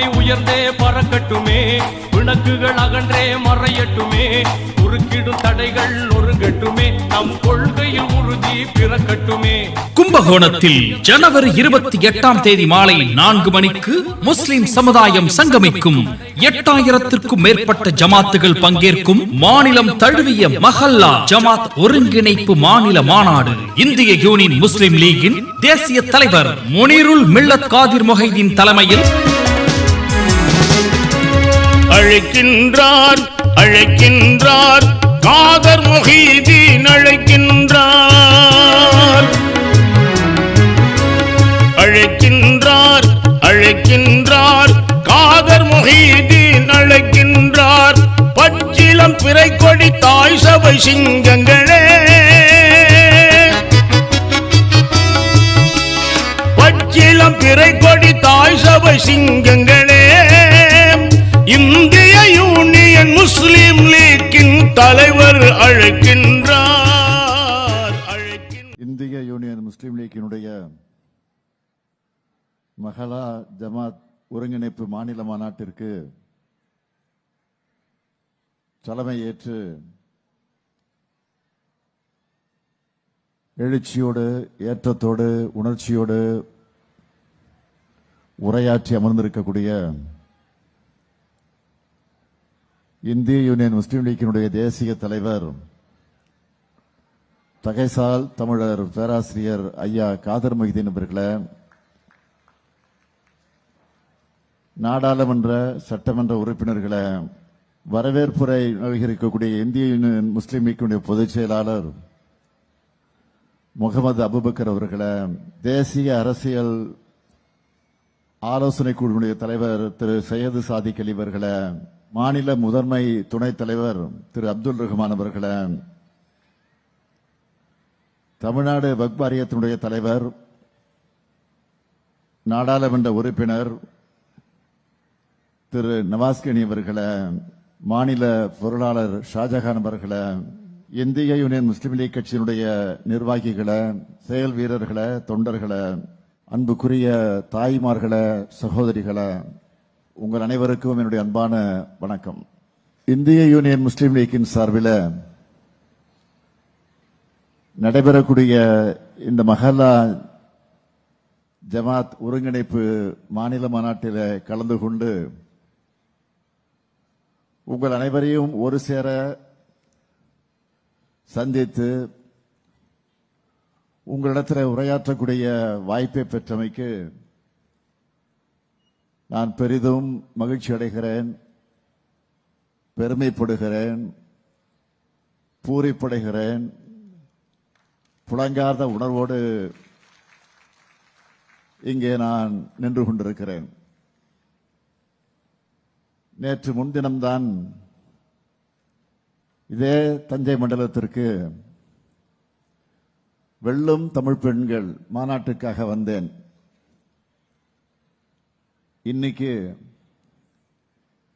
கொடி உயர்ந்தே பறக்கட்டுமே. விளக்குகள் அகன்றே மறையட்டுமே. குறுக்கிடும் தடைகள் நொறுங்கட்டுமே. நம் கொள்கையில் உறுதி பிறக்கட்டுமே. கும்பகோணத்தில் ஜனவரி இருபத்தி எட்டாம் தேதி மாலை நான்கு மணிக்கு முஸ்லிம் சமுதாயம் சங்கமிக்கும் எட்டாயிரத்திற்கும் மேற்பட்ட ஜமாத்துகள் பங்கேற்கும் மாநிலம் தழுவிய மஹல்லா ஜமாத் ஒருங்கிணைப்பு மாநில மாநாடு. இந்திய யூனியன் முஸ்லிம் லீகின் தேசிய தலைவர் முனிருல் மில்லத் காதிர் மொஹைதீன் தலைமையில் அழைக்கின்றார் அழைக்கின்றார். காதர் முஹீதீன் அழைக்கின்றார். அழைக்கின்றார் அழைக்கின்றார். காதர் முஹீதீன் அழைக்கின்றார். பச்சிலம் பிறை கொடி தாய் சபை சிங்கங்கள் தலைவர் அழைக்கின்றார். இந்திய யூனியன் முஸ்லீம் லீக்கினுடைய மகளா ஜமாத் ஒருங்கிணைப்பு மாநில மாநாட்டிற்கு தலைமை ஏற்று எழுச்சியோடு ஏற்றத்தோடு உணர்ச்சியோடு உரையாற்றி அமர்ந்திருக்கக்கூடிய இந்திய யூனியன் முஸ்லீம் லீக்கினுடைய தேசிய தலைவர் தகைசால் தமிழர் பேராசிரியர் ஐயா காதர் மொஹிதீன் அவர்களை நாடாளுமன்ற சட்டமன்ற உறுப்பினர்களை வரவேற்புரை நல்கியிருக்கக்கூடிய இந்திய யூனியன் முஸ்லீம் லீக்கினுடைய பொதுச் செயலாளர் முகமது அபுபக்கர் அவர்களை தேசிய அரசியல் ஆலோசனை குழுவினுடைய தலைவர் திரு சையது சாதிக் அலி மாநில முதன்மை துணைத் தலைவர் திரு அப்துல் ரஹ்மான் அவர்களை தமிழ்நாடு வக்பாரியத்தினுடைய வாரியத்தினுடைய தலைவர் நாடாளுமன்ற உறுப்பினர் திரு நவாஸ்கனி அவர்களை மாநில பொருளாளர் ஷாஜகான் அவர்களை இந்திய யூனியன் முஸ்லீம் லீக் கட்சியினுடைய நிர்வாகிகளை செயல் வீரர்களை தொண்டர்களை அன்புக்குரிய தாய்மார்களை சகோதரிகளை உங்கள் அனைவருக்கும் என்னுடைய அன்பான வணக்கம். இந்திய யூனியன் முஸ்லீம் லீக்கின் சார்பில் நடைபெறக்கூடிய இந்த மஹல்லா ஜமாத் ஒருங்கிணைப்பு மாநில மாநாட்டில் கலந்து கொண்டு உங்கள் அனைவரையும் ஒரு சேர சந்தித்து உங்களிடத்தில் உரையாற்றக்கூடிய வாய்ப்பை பெற்றமைக்கு நான் பெரிதும் மகிழ்ச்சி அடைகிறேன் பெருமைப்படுகிறேன் பூரிப்படைகிறேன். புலங்கார்ந்த உணர்வோடு இங்கே நான் நின்று கொண்டிருக்கிறேன். நேற்று முன்தினம்தான் இதே தஞ்சை மண்டலத்திற்கு வெள்ளும் தமிழ் பெண்கள் மாநாட்டுக்காக வந்தேன். இன்னைக்கு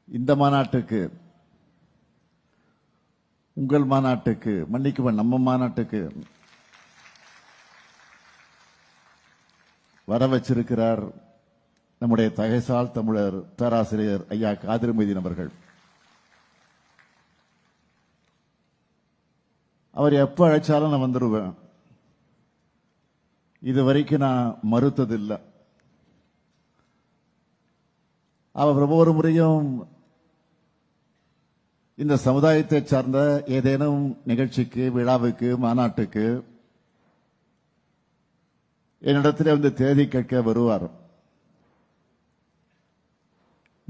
இந்த மாநாட்டுக்கு உங்கள் மாநாட்டுக்கு மன்னிக்குவன் நம்ம மாநாட்டுக்கு வர வச்சிருக்கிறார் நம்முடைய தகைசால் தமிழர் பேராசிரியர் ஐயா காதிர் அவர்கள். அவர் எப்போ அழைச்சாலும் நான் வந்துடுவேன் இது வரைக்கும் நான் மறுத்ததில்லை. அவர் ஒவ்வொரு முறையும் இந்த சமுதாயத்தை சார்ந்த ஏதேனும் நிகழ்ச்சிக்கு விழாவுக்கு மாநாட்டுக்கு என்னிடத்தில் வந்து தேதி கேட்க வருவார்.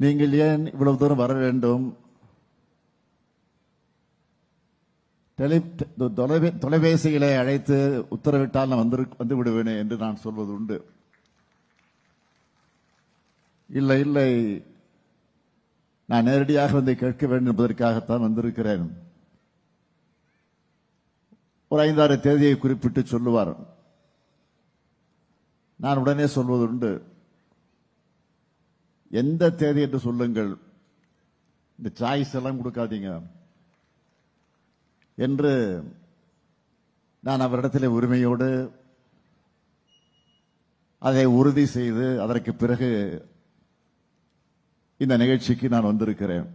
நீங்கள் ஏன் இவ்வளவு தூரம் வர வேண்டும்? தொலைபேசிகளை அழைத்து உத்தரவிட்டால் நான் வந்து வந்து விடுவேனே என்று நான் சொல்வது உண்டு இல்லை இல்லை. நான் நேரடியாக வந்து கேட்க வேண்டும் என்பதற்காகத்தான் வந்திருக்கிறேன். ஒரு ஐந்தாறு தேதியை குறிப்பிட்டு சொல்லுவார். நான் உடனே சொல்வதுண்டு எந்த தேதி என்று சொல்லுங்கள். இந்த சாய்ஸ் எல்லாம் கொடுக்காதீங்க. என்று நான் அவரிடத்தில் உரிமையோடு அதை உறுதி செய்து அதற்கு பிறகு இந்த நிகழ்ச்சிக்கு நான் வந்திருக்கிறேன்.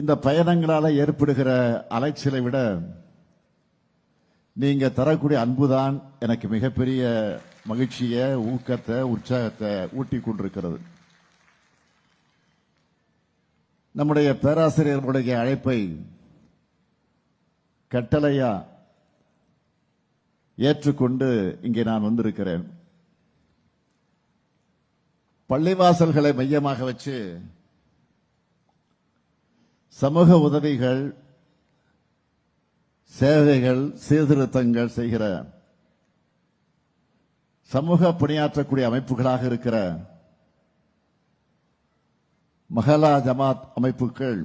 இந்த பயணங்களால் ஏற்படுகிற அலைச்சலை விட நீங்க தரக்கூடிய அன்புதான் எனக்கு மிகப்பெரிய மகிழ்ச்சியை ஊக்கத்தை உற்சாகத்தை ஊட்டி கொண்டிருக்கிறது. நம்முடைய பேராசிரியர்களுடைய அழைப்பை கட்டளையா ஏற்றுக்கொண்டு இங்கே நான் வந்திருக்கிறேன். பள்ளிவாசல்களை மையமாக வச்சு சமூக உதவிகள் சேவைகள் சீர்திருத்தங்கள் செய்கிற சமூக பணியாற்றக்கூடிய அமைப்புகளாக இருக்கிற மஹலா ஜமாத் அமைப்புகள்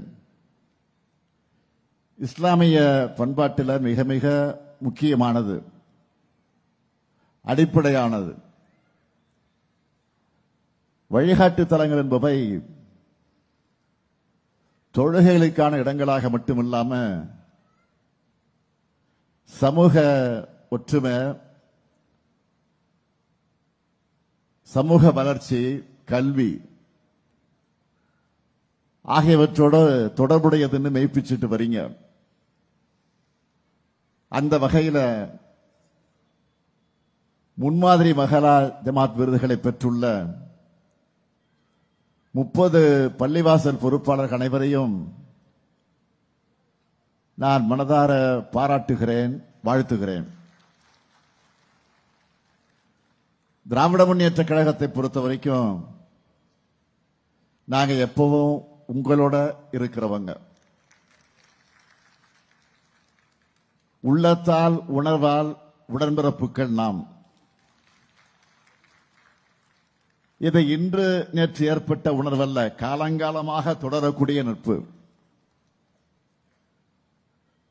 இஸ்லாமிய பண்பாட்டில் மிக மிக முக்கியமானது அடிப்படையானது. வழிகாட்டு தலங்கள் என்பவை தொழுகைகளுக்கான இடங்களாக மட்டுமில்லாம சமூக ஒற்றுமை சமூக வளர்ச்சி கல்வி ஆகியவற்றோடு தொடர்புடையதுன்னு மெய்ப்பிச்சுட்டு வரீங்க. அந்த வகையில் முன்மாதிரி மகளா ஜமாத் விருதுகளை பெற்றுள்ள முப்பது பள்ளிவாசல் பொறுப்பாளர்கள் அனைவரையும் நான் மனதார பாராட்டுகிறேன் வாழ்த்துகிறேன். திராவிட முன்னேற்ற கழகத்தை பொறுத்த வரைக்கும் நாங்கள் எப்பவும் உங்களோட இருக்கிறவங்க. உள்ளத்தால் உணர்வால் உடன்பிறப்புகள் நாம். இது இன்று நேற்று ஏற்பட்ட உணர்வல்ல. காலங்காலமாக தொடரக்கூடிய நட்பு.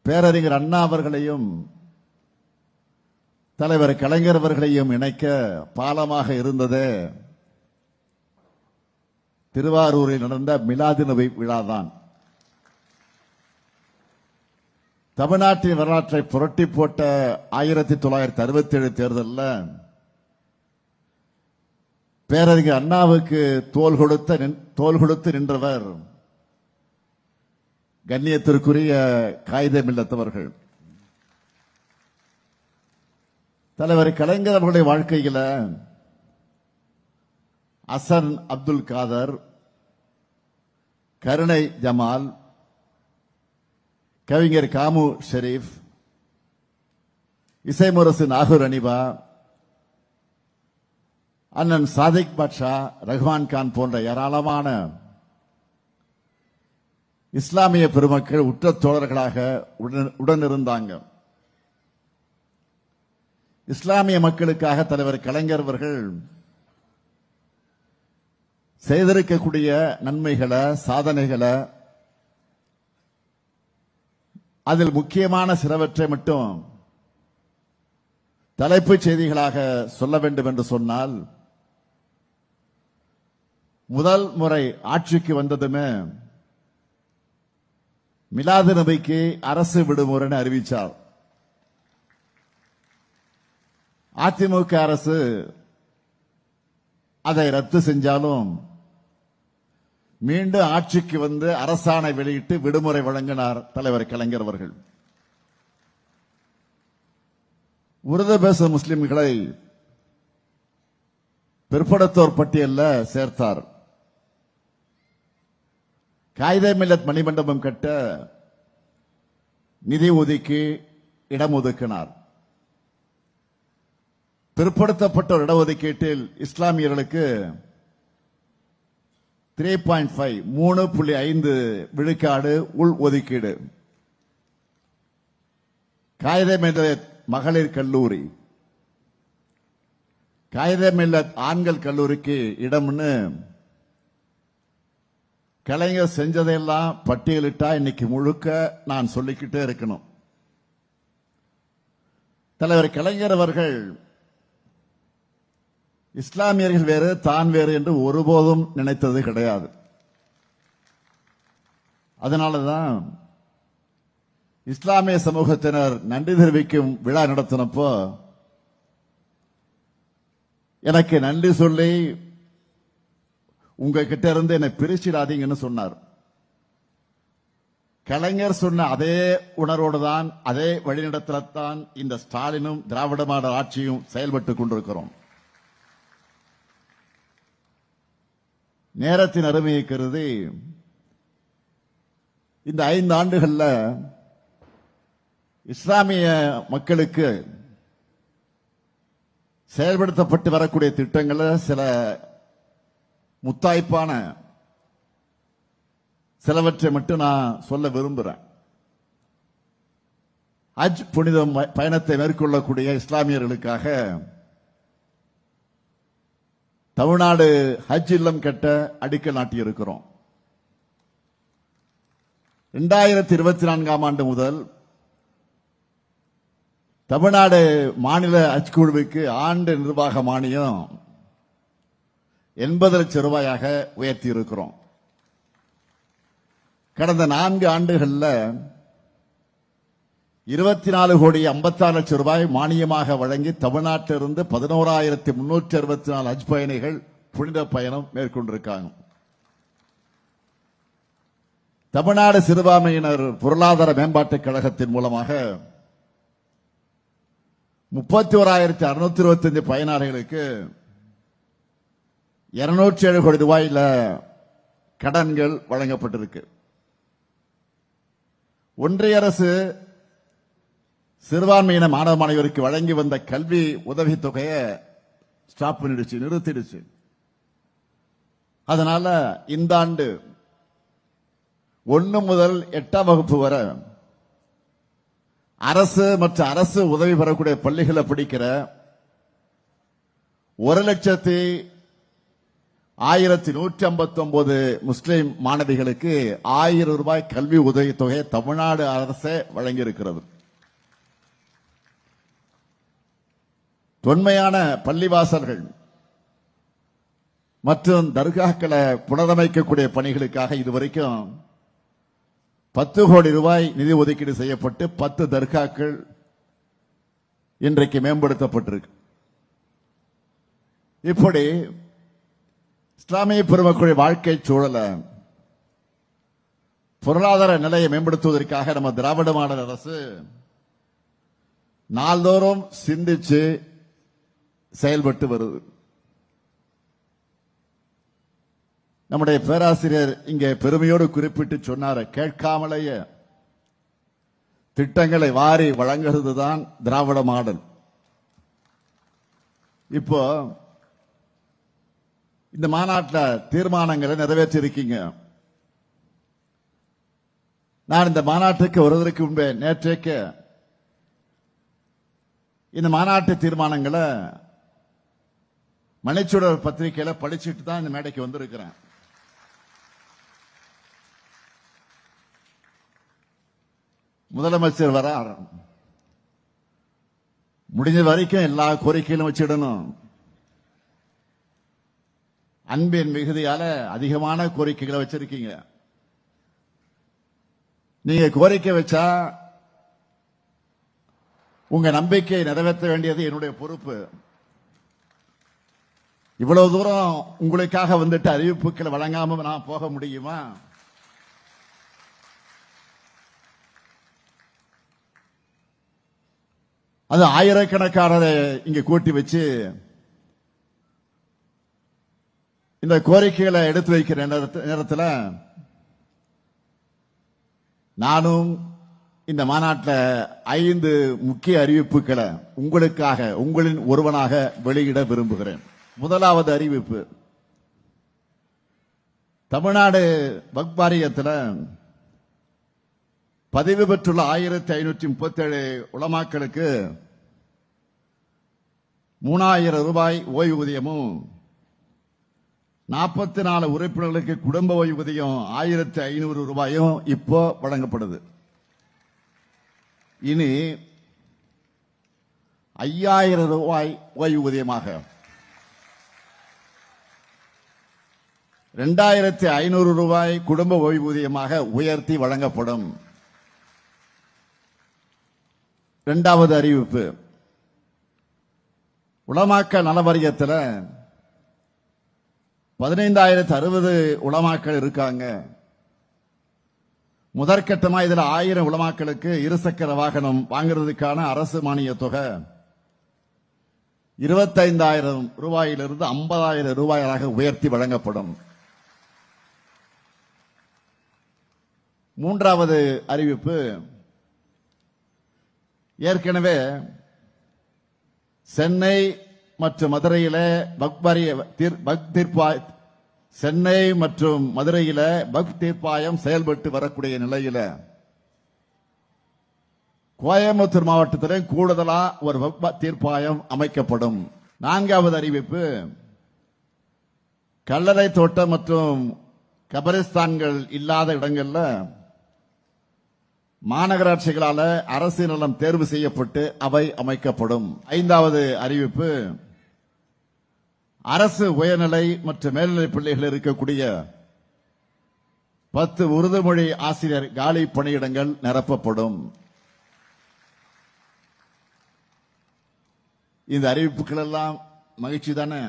பேரறிஞர் அண்ணா அவர்களையும் தலைவர் கலைஞர் அவர்களையும் இணைக்க பாலமாக இருந்ததே திருவாரூரில் நடந்த மிலாது நபி விழாதான். தமிழ்நாட்டின் வரலாற்றை புரட்டி போட்ட ஆயிரத்தி தொள்ளாயிரத்தி அறுபத்தி ஏழு தேர்தலில் பேரறிஞர் அண்ணாவுக்கு தோல் கொடுத்த நின்- தோல் கொடுத்து நின்றவர் கண்ணியத்திற்குரிய காகிதம் இல்லத்தவர்கள் தலைவர் கலைஞர் அவர்களுடைய வாழ்க்கையில அசன் அப்துல் காதர் கருணை ஜமால் கவிஞர் காமு ஷெரீப் இசைமுரசு நாகூர் அனிபா அண்ணன் சாதிக் பாட்ஷா ரஹ்மான் கான் போன்ற ஏராளமான இஸ்லாமிய பெருமக்கள் உற்ற தோழர்களாக உடன்- உடனிருந்தாங்க. இஸ்லாமிய மக்களுக்காக தலைவர் கலைஞர் அவர்கள் செய்திருக்கக்கூடிய நன்மைகளை சாதனைகளை அதில் முக்கியமான சிலவற்றை மட்டும் தலைப்புச் செய்திகளாக சொல்ல வேண்டும் என்று சொன்னால் முதல் முறை ஆட்சிக்கு வந்ததுமே மிலாது நபிக்கு அரசு விடுமுறைன்னு அறிவிச்சார். அதிமுக அரசு அதை ரத்து செஞ்சாலும் மீண்டும் ஆட்சிக்கு வந்து அரசாணை வெளியிட்டு விடுமுறை வழங்கினார் தலைவர் கலைஞர் அவர்கள். உருது பேச முஸ்லிம்களை பிற்படுத்தோர் பட்டியலில் சேர்த்தார். காகித மில்லத் மணிமண்டபம் கட்ட நிதி ஒதுக்கி இடம் ஒதுக்கினார். பிற்படுத்தப்பட்டோர் இடஒதுக்கீட்டில் இஸ்லாமியர்களுக்கு த்ரீ பாயிண்ட் ஃபைவ் மூணு புள்ளி ஐந்து விழுக்காடு உள் ஒதுக்கீடு. காகித மில்லத் மகளிர் கல்லூரி. காகித மில்லத் ஆண்கள் கல்லூரிக்கு இடம்னு கலைஞர் செஞ்சதையெல்லாம் பட்டியலிட்டா இன்னைக்கு முழுக்க நான் சொல்லிக்கிட்டே இருக்கணும். தலைவர் கலைஞர் அவர்கள் இஸ்லாமியர்கள் வேறு தான் வேறு என்று ஒருபோதும் நினைத்தது கிடையாது. அதனாலதான் இஸ்லாமிய சமூகத்தினர் நன்றி தெரிவிக்கும் விழா நடத்தினப்போ எனக்கு நன்றி சொல்லி உங்ககிட்ட இருந்து என்னை பிரிச்சிடாதீங்கன்னு சொன்னார். கலைஞர் சொன்ன அதே உணர்வோடு தான் அதே வழிநடத்தத்தான் இந்த ஸ்டாலினும் திராவிட மாடல் ஆட்சியும் செயல்பட்டுக் கொண்டிருக்கிறோம். நேரத்தின் அருமையை கருதி இந்த ஐந்து ஆண்டுகளில் இஸ்லாமிய மக்களுக்கு செயல்படுத்தப்பட்டு வரக்கூடிய திட்டங்களை சில முத்தாய்ப்பான சிலவற்றை மட்டும் நான் சொல்ல விரும்புறேன். ஹஜ் புனித பயணத்தை மேற்கொள்ளக்கூடிய இஸ்லாமியர்களுக்காக தமிழ்நாடு ஹஜ் இல்லம் கட்ட அடிக்கல் நாட்டியிருக்கிறோம். இரண்டாயிரத்தி இருபத்தி நான்காம் ஆண்டு முதல் தமிழ்நாடு மாநில ஹஜ் குழுவுக்கு ஆண்டு நிர்வாக மானியம் எண்பது லட்சம் ரூபாயாக உயர்த்தி இருக்கிறோம் கடந்த நான்கு ஆண்டுகளில் இருபத்தி நாலு கோடி ஐம்பத்தாறு லட்சம் ரூபாய் மானியமாக வழங்கி தமிழ்நாட்டிலிருந்து பதினோராயிரத்தி முன்னூற்றி அறுபத்தி நாலு ஹஜ் பயணிகள் புனித பயணம் மேற்கொண்டிருக்காங்க. தமிழ்நாடு சிறுபான்மையினர் பொருளாதார மேம்பாட்டுக் கழகத்தின் மூலமாக முப்பத்தி ஓராயிரத்தி அறுநூத்தி இருபத்தி அஞ்சு பயனாளிகளுக்கு இருநூற்றி ஏழு கோடி ரூபாயில் கடன்கள் வழங்கப்பட்டிருக்கு. ஒன்றிய அரசு சிறுபான்மையின மாணவ மாணவியருக்கு வழங்கி வந்த கல்வி உதவித்தொகையை ஸ்டாப் பண்ணிடுச்சு நிறுத்திடுச்சு. அதனால இந்த ஆண்டு ஒன்னு முதல் எட்டாம் வகுப்பு வரை அரசு மற்றும் அரசு உதவி பெறக்கூடிய பள்ளிகளை பிடிக்கிற ஒரு லட்சத்தி ஆயிரத்தி நூற்றி ஐம்பத்தி ஒன்பது முஸ்லிம் மாணவிகளுக்கு ஆயிரம் ரூபாய் கல்வி உதவித்தொகையை தமிழ்நாடு அரசே வழங்கியிருக்கிறது. தொன்மையான பள்ளிவாசல்கள் மற்றும் தர்காக்களை புனரமைக்கக்கூடிய பணிகளுக்காக இதுவரைக்கும் பத்து கோடி ரூபாய் நிதி ஒதுக்கீடு செய்யப்பட்டு பத்து தர்காக்கள் இன்றைக்கு மேம்படுத்தப்பட்டிருக்கு. இப்படி இஸ்லாமிய பெருமக்களுடைய வாழ்க்கை சூழலை பொருளாதார நிலையை மேம்படுத்துவதற்காக நம்ம திராவிட மாடல் அரசு நாள்தோறும் சிந்திச்சு செயல்பட்டு வருது. நம்முடைய பேராசிரியர் இங்கே பெருமையோடு குறிப்பிட்டு சொன்னார கேட்காமலேயே திட்டங்களை வாரி வழங்குறது தான் திராவிட மாடல். இப்போ இந்த மாநாட்டில் தீர்மானங்களை நிறைவேற்றி இருக்கீங்க நான் இந்த மாநாட்டுக்கு வருவதற்கு முன்பே நேற்றைக்கு இந்த மாநாட்டு தீர்மானங்களை மணிச்சுடர் பத்திரிகையில படிச்சுட்டு தான் இந்த மேடைக்கு வந்திருக்கிறேன். முதலமைச்சர் வரார். முடிஞ்ச வரைக்கும் எல்லா கோரிக்கையிலும் வச்சிடணும். அன்பின் மிகுதியால அதிகமான கோரிக்கைகளை வச்சிருக்கீங்க. நீங்க கோரிக்கை வச்சா உங்க நம்பிக்கையை நிறைவேற்ற வேண்டியது என்னுடைய பொறுப்பு. இவ்வளவு தூரம் உங்களுக்காக வந்துட்டு அறிவிப்புகளை வழங்காம நான் போக முடியுமா? அது ஆயிரக்கணக்கானரை இங்க கூட்டி வச்சு இந்த கோரிக்கைகளை எடுத்து வைக்கிற நேரத்தில் நானும் இந்த மாநாட்டில் ஐந்து முக்கிய அறிவிப்புகளை உங்களுக்காக உங்களின் ஒருவனாக வெளியிட விரும்புகிறேன். முதலாவது அறிவிப்பு. தமிழ்நாடு வக்பாரியத்தில் பதிவு பெற்றுள்ள ஆயிரத்தி ஐநூற்றி முப்பத்தேழு உளமாக்களுக்கு உலமாக்களுக்கு மூணாயிரம் ரூபாய் ஓய்வூதியமும் நாற்பத்தி நாலு உறுப்பினர்களுக்கு குடும்ப ஓய்வூதியம் ஆயிரத்தி ஐநூறு ரூபாயும் இப்போ வழங்கப்படுது. இனி ஐயாயிரம் ரூபாய் ஓய்வூதியமாக ரெண்டாயிரத்தி ஐநூறு ரூபாய் குடும்ப ஓய்வூதியமாக உயர்த்தி வழங்கப்படும். இரண்டாவது அறிவிப்பு. உளமாக்க நலவரியத்தில் பதினைந்தாயிரத்து அறுபது உலமாக்கள் இருக்காங்க. முதற்கட்டமா இதுல ஆயிரம் உலமாக்களுக்கு இருசக்கர வாகனம் வாங்குறதுக்கான அரசு மானிய தொகை. இருபத்தைந்தாயிரம் ரூபாயிலிருந்து ஐம்பதாயிரம் ரூபாயாக உயர்த்தி வழங்கப்படும். மூன்றாவது அறிவிப்பு ஏற்கனவே சென்னை மற்றும் மதுரையில் பக்வரிய பக் தீர்ப்பாய் சென்னை மற்றும் மதுரையில பக் தீர்ப்பாயம் செயல்பட்டு வரக்கூடிய நிலையில கோயம்புத்தூர் மாவட்டத்தில் கூடுதலா ஒரு வக்ஃப் தீர்ப்பாயம் அமைக்கப்படும். நான்காவது அறிவிப்பு கல்லறை தோட்டம் மற்றும் கபரிஸ்தான்கள் இல்லாத இடங்கள்ல மாநகராட்சிகளால அரசு நலம் தேர்வு செய்யப்பட்டு அவை அமைக்கப்படும். ஐந்தாவது அறிவிப்பு அரசு உயர்நிலை மற்றும் மேல்நிலை பள்ளிகள் இருக்கக்கூடிய பத்து உருதுமொழி ஆசிரியர் காலி பணியிடங்கள் நிரப்பப்படும். இந்த அறிவிப்புகள் எல்லாம் மகிழ்ச்சி தானே?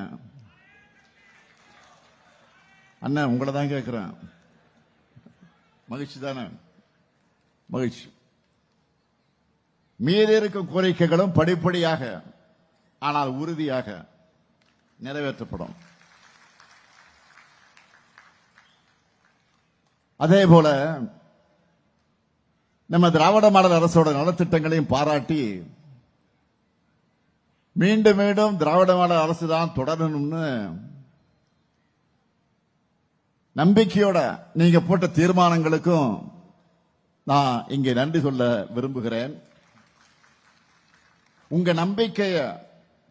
அண்ணன் உங்களை தான் கேட்கிறேன் மகிழ்ச்சி தானே? மகிழ்ச்சி. மீதி இருக்கும் கோரிக்கைகளும் படிப்படியாக ஆனால் உறுதியாக நிறைவேற்றப்படும். அதே போல நம்ம திராவிட மாடல் அரசோட நலத்திட்டங்களையும் பாராட்டி மீண்டும் மீண்டும் திராவிட மாடல் அரசு தான் தொடரணும்னு நம்பிக்கையோட நீங்க போட்ட தீர்மானங்களுக்கும் நான் இங்கே நன்றி சொல்ல விரும்புகிறேன். உங்க நம்பிக்கையை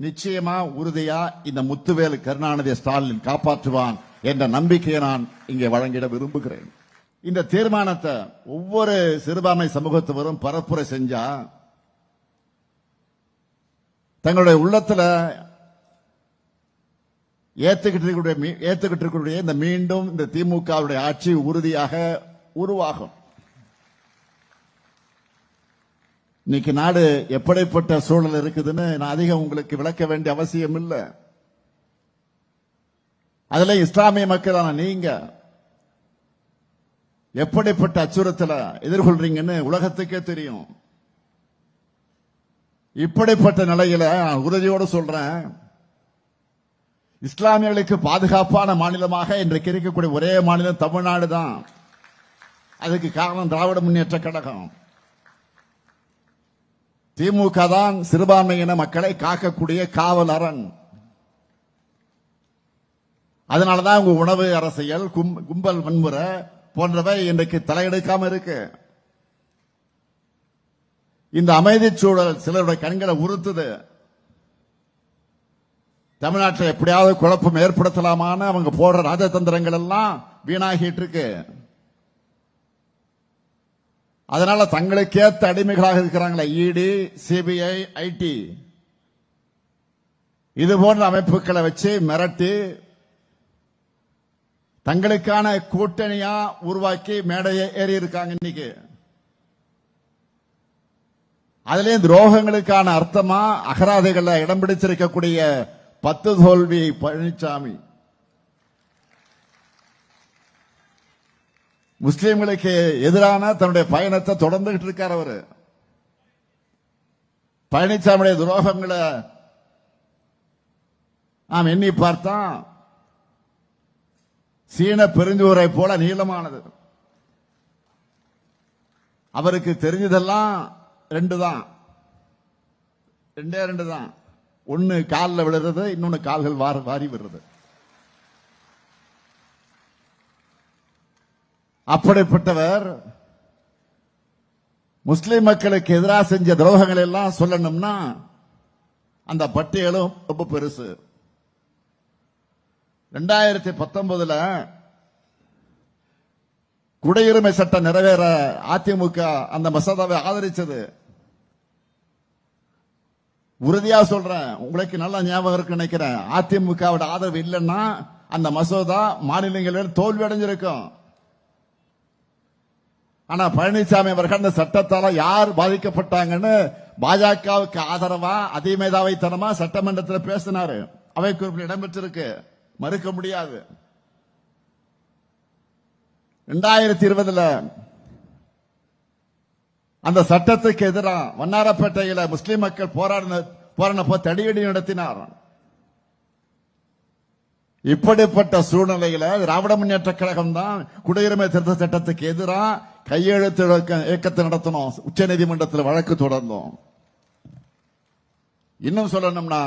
நிச்சயமா உறுதியா இந்த முத்துவேலு கருணாநிதி ஸ்டாலின் காப்பாற்றுவான் என்ற நம்பிக்கையை நான் இங்கே வழங்கிட விரும்புகிறேன். இந்த தீர்மானத்தை ஒவ்வொரு சிறுபான்மை சமூகத்தவரும் பரப்புரை செஞ்சா தங்களுடைய உள்ளத்துல ஏத்துக்கிட்டு இருக்கக்கூடிய மீ- ஏத்துக்கிட்டு இருக்கக்கூடிய இந்த மீண்டும் இந்த திமுகவுடைய ஆட்சி உறுதியாக உருவாகும். இன்னைக்கு நாடு எப்படிப்பட்ட சூழல் இருக்குதுன்னு நான் அதிகம் உங்களுக்கு விளக்க வேண்டிய அவசியம் இல்லை. அதுல இஸ்லாமிய மக்களான நீங்க எப்படிப்பட்ட அச்சுறுத்தலை எதிர்கொள்றீங்கன்னு உலகத்துக்கே தெரியும். இப்படிப்பட்ட நிலையில நான் உறுதியோடு சொல்றேன். இஸ்லாமியர்களுக்கு பாதுகாப்பான மாநிலமாக இன்றைக்கு இருக்கக்கூடிய ஒரே மாநிலம் தமிழ்நாடு தான். அதுக்கு காரணம் திராவிட முன்னேற்ற கழகம். திமுக தான் சிறுபான்மையின மக்களை காக்கக்கூடிய காவல் அரண் அதனாலதான் உங்க உணவு அரசியல் கும்பல் வன்முறை போன்றவை இன்றைக்கு தலையெடுக்காம இருக்கு. இந்த அமைதி சூழல் சிலருடைய கண்களை உறுத்துது. தமிழ்நாட்டில் எப்படியாவது குழப்பம் ஏற்படுத்தலாமான்னு அவங்க போடுற ராஜதந்திரங்கள் எல்லாம் வீணாகிட்டு இருக்கு. அதனால தங்களுக்கே அடிமைகளாக இருக்கிறாங்களே இடி சிபிஐ ஐடி இது போன்ற அமைப்புகளை வச்சு மிரட்டி தங்களுக்கான கூட்டணியா உருவாக்கி மேடையை ஏறி இருக்காங்க இன்னைக்கு. அதுலயும் துரோகங்களுக்கான அர்த்தமா அகராதைகள்ல இடம் பிடிச்சிருக்கக்கூடிய பத்து தோல்வி பழனிசாமி முஸ்லீம்களுக்கு எதிரான தன்னுடைய பயணத்தை தொடர்ந்துகிட்டு இருக்கார் அவரு. பழனிசாமியுடைய துரோகங்களை நாம் எண்ணி பார்த்தா சீன பெருஞ்சுவரை போல நீளமானது. அவருக்கு தெரிஞ்சதெல்லாம் ரெண்டு தான். ரெண்டே ரெண்டு தான். ஒன்னு காலில் விழுறது இன்னொன்னு கால்கள் வாரி விடுறது. அப்படிப்பட்டவர் முஸ்லிம் மக்களுக்கு எதிராக செஞ்ச துரோகங்கள் எல்லாம் சொல்லணும்னா அந்த பட்டியலும் ரொம்ப பெருசு. ரெண்டாயிரத்தி பத்தொன்பதுல குடியுரிமை சட்டம் நிறைவேற அதிமுக அந்த மசோதாவை ஆதரிச்சது. உறுதியா சொல்றேன் உங்களுக்கு நல்ல ஞாபகம் இருக்கு நினைக்கிறேன். அதிமுகவோட ஆதரவு இல்லைன்னா அந்த மசோதா மாநிலங்களில் தோல்வி அடைஞ்சிருக்கும் ஆனா பழனிசாமி அவர்கள் அந்த சட்டத்தால யார் பாதிக்கப்பட்டாங்கன்னு பாஜகவுக்கு ஆதரவா அதிமேதாவைத்தனமா சட்டமன்றத்தில் பேசினாரு. அவை குறிப்பில் இடம்பெற்றிருக்கு. மறுக்க முடியாது. ரெண்டாயிரத்தி இருபதுல அந்த சட்டத்துக்கு எதிராக வண்ணாரப்பேட்டையில முஸ்லிம் மக்கள் போராடின போராடினப்போ தடியடி நடத்தினார். இப்படிப்பட்ட சூழ்நிலையில திராவிட முன்னேற்ற கழகம் தான் குடியுரிமை திருத்த சட்டத்துக்கு எதிராக கையெழுத்து இயக்கத்தை நடத்தணும். உச்ச நீதிமன்றத்தில் வழக்கு தொடர்ந்தோம். இன்னும் சொல்லணும்னா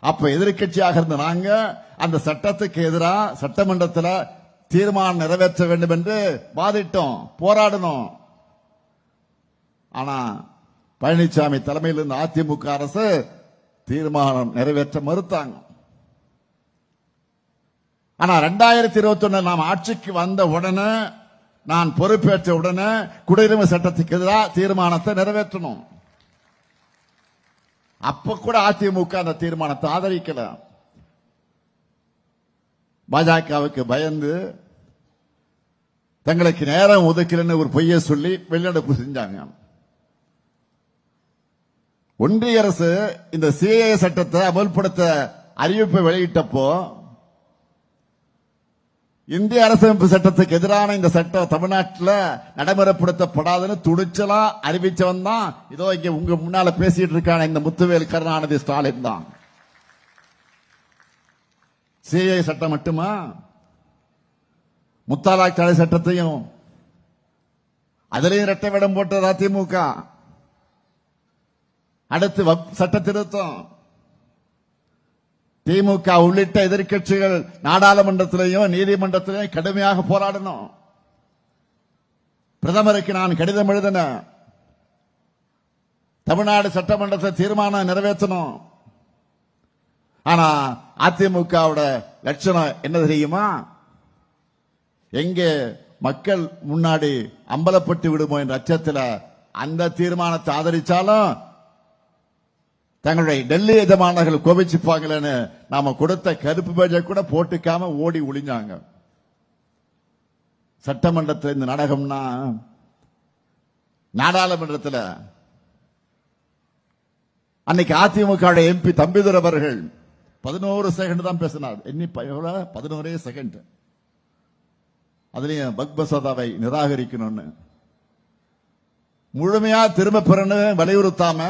அப்ப எதிர்க்கட்சியாக இருந்த நாங்க அந்த சட்டத்துக்கு எதிராக சட்டமன்றத்தில் தீர்மானம் நிறைவேற்ற வேண்டும் என்று வாதிட்டோம் போராடினோம். ஆனா பழனிசாமி தலைமையில் இருந்த அதிமுக அரசு தீர்மானம் நிறைவேற்ற மறுத்தாங்க. ஆனா ரெண்டாயிரத்தி இருபத்தி ஒன்னு நாம் ஆட்சிக்கு வந்த உடனே நான் பொறுப்பேற்ற உடனே குடியுரிமை சட்டத்துக்கு எதிராக தீர்மானத்தை நிறைவேற்றணும். அப்ப கூட அதிமுக அந்த தீர்மானத்தை ஆதரிக்கல. பாஜகவுக்கு பயந்து தங்களுக்கு நேரம் ஒதுக்கலன்னு ஒரு பொய்யை சொல்லி வெளிநடப்பு செஞ்சாங்க. ஒன்றிய அரசு இந்த சிஏ சட்டத்தை அமல்படுத்த அறிவிப்பை வெளியிட்டப்போ இந்திய அரசமைப்பு சட்டத்துக்கு எதிரான இந்த சட்டம் தமிழ்நாட்டில் நடைமுறைப்படுத்தப்படாதுன்னு துணிச்சலா அறிவிச்சவன் தான். இதோ இங்க உங்க முன்னால பேசிட்டு இருக்கான இந்த முத்துவேல் கருணாநிதி ஸ்டாலின் தான். சிஐ சட்டம் மட்டுமா? முத்தாலாக் தடை சட்டத்தையும் அதிலையும் இரட்டை விடம் போட்டது அதிமுக அடுத்து சட்ட திருத்தம். திமுக உள்ளிட்ட எதிர்க்கட்சிகள் நாடாளுமன்றத்திலையும் நீதிமன்றத்திலையும் கடுமையாக போராடணும். பிரதமருக்கு நான் கடிதம் எழுதினேன் தமிழ்நாடு சட்டமன்றத்தை தீர்மானம் நிறைவேற்றணும். ஆனா அதிமுகவோட லட்சணம் என்ன தெரியுமா? எங்கே மக்கள் முன்னாடி அம்பலப்பட்டு விடுமோ என்ற அச்சத்தில் அந்த தீர்மானத்தை ஆதரிச்சாலும் தங்களுடைய டெல்லி எஜமானர்கள் கோபிச்சுப்பாங்களேன்னு நாம கொடுத்த கருப்பு பேஜை கூட போட்டுக்காம ஓடி ஒளிஞ்சாங்க. சட்டமன்றத்தில் இந்த நாடகம்னா நாடாளுமன்றத்தில் அன்னைக்கு அதிமுக எம்பி தம்பிதுரை அவர்கள் பதினோரு செகண்ட் தான் பேசினார். எண்ணி பதினோரே செகண்ட் அதுலயும் பக்பசதாவை நிராகரிக்கணும்னு. முழுமையா திரும்ப பெறணும் வலியுறுத்தாம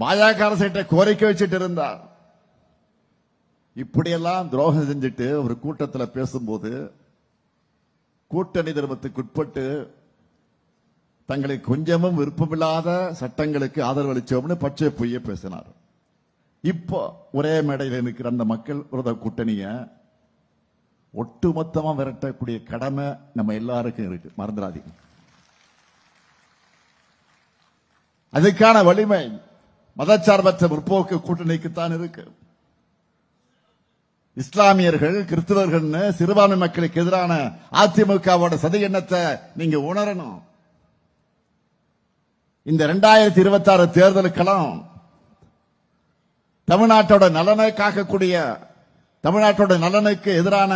பாஜக அரசிட்ட கோரிக்கை வச்சுட்டு இருந்தார். இப்படியெல்லாம் துரோகம் செஞ்சுட்டு ஒரு கூட்டத்தில் பேசும்போது கூட்டணி தர்மத்துக்கு உட்பட்டு தங்களை கொஞ்சமும் விருப்பமில்லாத சட்டங்களுக்கு ஆதரவு அளிச்சோம்னு பச்சை பொய்ய பேசினார். இப்போ ஒரே மேடையில் இருக்கிற அந்த மக்கள் விரோத கூட்டணியை ஒட்டுமொத்தமாக விரட்டக்கூடிய கடமை நம்ம எல்லாருக்கும் இருக்கு. மறந்துடாதீங்க. அதுக்கான வலிமை மதச்சார்பற்ற முற்போக்கு கூட்டணிக்குத்தான் இருக்கு. இஸ்லாமியர்கள் கிறிஸ்தவர்கள்னு சிறுபான்மை மக்களுக்கு எதிரான அதிமுகவோட சதி எண்ணத்தை நீங்க உணரணும். இந்த ரெண்டாயிரத்தி இருபத்தி ஆறு தேர்தலுக்கெல்லாம் தமிழ்நாட்டோட நலனை காக்கக்கூடிய தமிழ்நாட்டோட நலனுக்கு எதிரான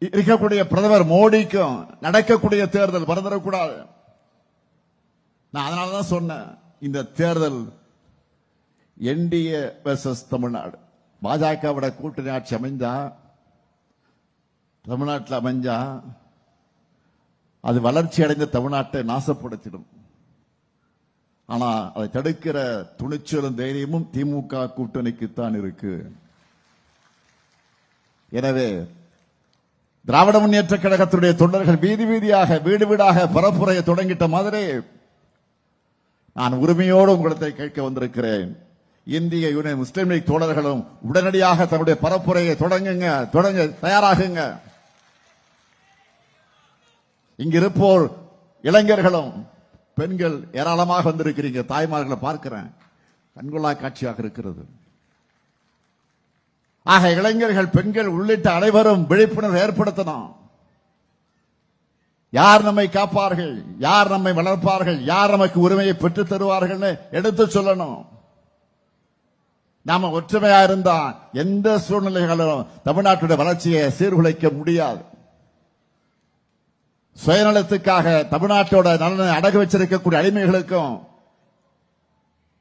இருக்கக்கூடிய பிரதமர் மோடிக்கும் நடக்கக்கூடிய தேர்தல் மறந்துடக்கூடாது நான் அதனாலதான் சொன்னேன் இந்த தேர்தல் என்டிஏ வெர்சஸ் தமிழ்நாடு. பாஜகவோட கூட்டணி ஆட்சி அமைஞ்சா தமிழ்நாட்டில் அமைஞ்சா அது வளர்ச்சி அடைந்த தமிழ்நாட்டை நாசப்படுத்திடும். ஆனால் அதை தடுக்கிற துணிச்சலும் தைரியமும் திமுக கூட்டணிக்குத்தான் இருக்கு. எனவே திராவிட முன்னேற்ற கழகத்துடைய தொண்டர்கள் வீதி வீதியாக வீடு வீடாக பரப்புரையை தொடங்கிட்ட மாதிரி நான் உரிமையோடு உங்களிடத்தை கேட்க வந்திருக்கிறேன். இந்திய யூனியன் முஸ்லீம் லீக் தோழர்களும் உடனடியாக தன்னுடைய பரப்புரையை தொடங்குங்க தொடங்க தயாராகுங்க. இங்க இருப்போர் இளைஞர்களும் பெண்கள் ஏராளமாக வந்திருக்கிறீங்க. தாய்மார்களை பார்க்கிறேன். கண்கொள்ளா காட்சியாக இருக்கிறது. ஆக இளைஞர்கள் பெண்கள் உள்ளிட்ட அனைவரும் விழிப்புணர்வு ஏற்படுத்தணும். யார் நம்மை காப்பார்கள்? யார் நம்மை வளர்ப்பார்கள்? யார் நமக்கு உரிமையை பெற்றுத் தருவார்கள் எடுத்து சொல்லணும். நாம ஒற்றுமையா இருந்தா எந்த சூழ்நிலைகளிலும் தமிழ்நாட்டுடைய வளர்ச்சியை சீர்குலைக்க முடியாது. சுயநலத்துக்காக தமிழ்நாட்டோட நலனை அடகு வச்சிருக்கக்கூடிய அடிமைகளுக்கும்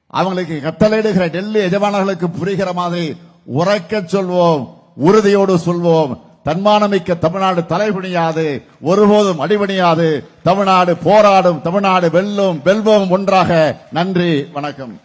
அவங்களுக்கு கட்டளையிடுகிற டெல்லி எஜமானர்களுக்கு புரிகிற மாதிரி உரைக்க சொல்வோம் உறுதியோடு சொல்வோம். தன்மானமிக்க தமிழ்நாடு தலைபணியாது ஒருபோதும் அடிபணியாது. தமிழ்நாடு போராடும் தமிழ்நாடு வெல்லும் வெல்வோம் ஒன்றாக. நன்றி வணக்கம்.